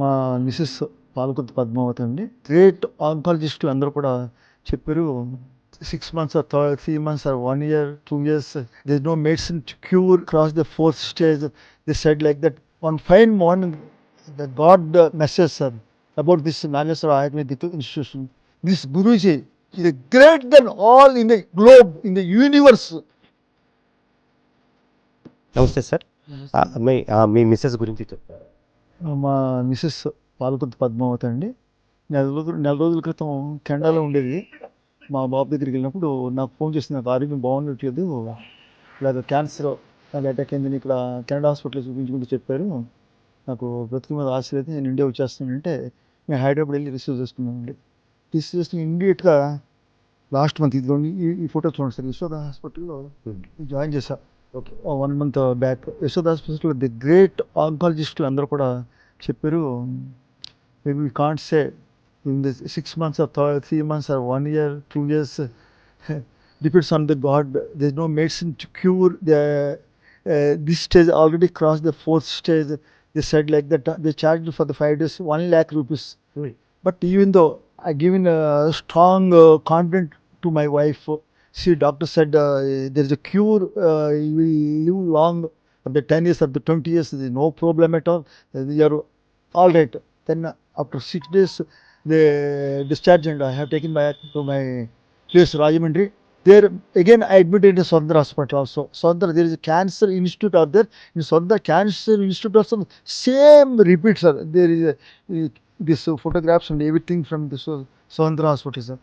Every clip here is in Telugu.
మా మిసెస్ పాలకుర్తి పద్మావతి అండి. గ్రేట్ ఆంకాలజిస్టులు అందరూ కూడా చెప్పారు six months or three months or one year two years this no medicine to cure cross the fourth stage they said like that one fine morning the god message sir about this Nageswara ayurvedic institution this guruji ఇది great then all in the globe in the universe నమస్తే సార్. మీ మిస్సెస్ గురించి చెప్తారు మా మిసెస్ పాలకుర్తి పద్మావతి అండి. నెల రోజులు నెల రోజుల క్రితం కెనడాలో ఉండేది. మా బాబు దగ్గరికి వెళ్ళినప్పుడు నాకు ఫోన్ చేసి నాకు ఆరోగ్యం బాగుండట్లేదు ఇలాగ క్యాన్సర్ నాకు అటాక్ అయిందని ఇక్కడ కెనడా హాస్పిటల్ చూపించుకుంటూ చెప్పారు. నాకు బ్రతుకు మీద ఆశ లేదు నేను ఇండియా వచ్చేస్తానంటే మేము హైదరాబాద్ వెళ్ళి రిసీవ్ చేసుకున్నామండి రిసీవ్ చేసుకుని ఇమ్మీడియట్గా లాస్ట్ మంత్ ఇదిగోండి ఈ ఫోటో చూడండి సార్ యశోద హాస్పిటల్లో జాయిన్ చేశా. Okay one month back Yashoda hospital the great ఆంకాలజిస్టులు అందరూ కూడా చెప్పారు maybe we can't say in the six months or three months or one year two years depends on the god this no medicine to cure the this stage already cross the fourth stage the said like that the charge for the five days one lakh rupees But even though I given a strong uh, confidence to my she doctor said uh, there is a cure. Uh, you live long the ten years or the twenty years. There is no problem at all. You are all right. Then after six days, they discharged and I have taken back to my place Rajamundry. There again, I admitted in Sondra Hospital also. Sondra, there is a cancer institute out there. In Sondra Cancer Institute also, same repeats. There is a, this uh, photographs and everything from this uh, Sondra Hospital, sir.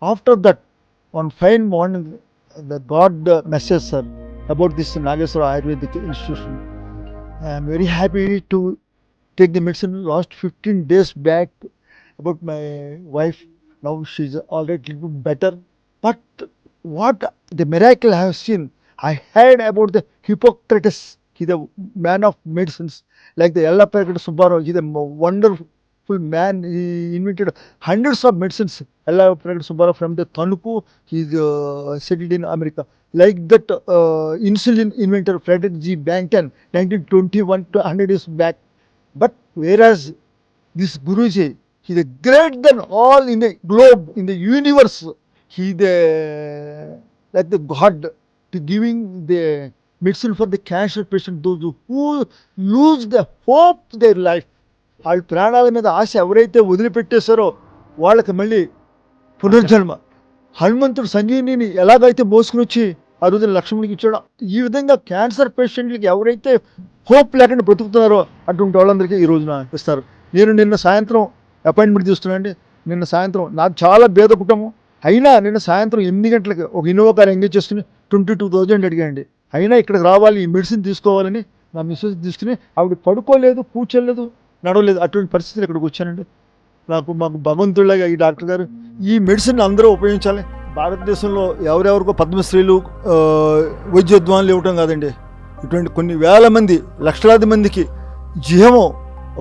After that, one fine morning, the God uh, message, sir, about this Nageswara Ayurvedic Institution. I am very happy to take the medicine last 15 days back about my wife. Now she's already little better. But what the miracle I have seen, I heard about the Hippocrates. He's the man of medicines. Like the Yellappakkada Subbarao, he's a mo- man. He invented hundreds of medicines. Yellappakkada Subbarao from the Tanuku, he uh, settled in America. Like that uh, insulin inventor Frederick G. Banton, 1921 to 100 years back. But whereas this Guruji, he is great than all in the globe, in the universe. He the like the God to giving the medicine for the cancer patient, those who lose the hope their life. వాళ్ళ ప్రాణాల మీద ఆశ ఎవరైతే వదిలిపెట్టేశారో వాళ్ళకి మళ్ళీ పునర్జన్మ. హనుమంతుడు సంజీవిని ఎలాగైతే మోసుకుని వచ్చి ఆ రోజున లక్ష్మణుడికి ఇచ్చాడో ఈ విధంగా క్యాన్సర్ పేషెంట్లకి ఎవరైతే హోప్ లేకుండా బ్రతుకుతున్నారో అటువంటి వాళ్ళందరికీ ఈ రోజున ఇస్తారు. నేను నిన్న సాయంత్రం అపాయింట్మెంట్ తీసుకున్నానండి. నిన్న సాయంత్రం నాకు చాలా భేద కుటుంబం. అయినా నిన్న సాయంత్రం ఎనిమిది గంటలకు ఒక ఇన్నోవా కార్ ఎంగేజ్ చేసుకుని ట్వంటీ టూ థౌజండ్ అడిగాండి అయినా ఇక్కడికి రావాలి ఈ మెడిసిన్ తీసుకోవాలని నా మిస్సెస్ తీసుకుని ఆవిడ పడుకోలేదు కూర్చోలేదు నడవలేదు. అటువంటి పరిస్థితులు ఇక్కడ కూర్చోనండి నాకు మాకు భగవంతుడిలాగా ఈ డాక్టర్ గారు ఈ మెడిసిన్ అందరూ ఉపయోగించాలి. భారతదేశంలో ఎవరెవరికో పద్మశ్రీలు వైద్యోద్వాన్లు ఇవ్వటం కాదండి. ఇటువంటి కొన్ని వేల మంది లక్షలాది మందికి జీవము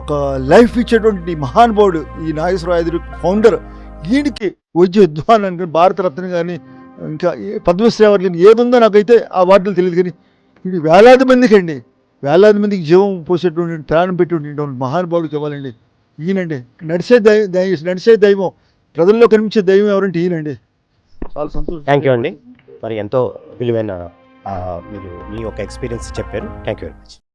ఒక లైఫ్ ఇచ్చేటువంటి మహానుభావుడు ఈ నాగేశ్వర ఫౌండర్ ఈయనకి వైద్య భారత భారతరత్న కానీ ఇంకా పద్మశ్రీ అవార్డు కానీ ఏది ఉందో నాకైతే ఆ అవార్డులు తెలియదు కానీ ఇది వేలాది మందికి అండి. వేలాది మందికి జీవం పోసేటువంటి ప్రాణం పెట్టేటువంటి మహానుభావుడికి ఇవ్వాలండి ఈయనండి. నడిచే దైవం నడిచే దైవం. ప్రజల్లో కనిపించే దైవం ఎవరంటే ఈయనండి. చాలా సంతోషం. థ్యాంక్ యూ అండి. మరి ఎంతో విలువైన మీరు మీ యొక్క ఎక్స్పీరియన్స్ చెప్పారు. Thank you very much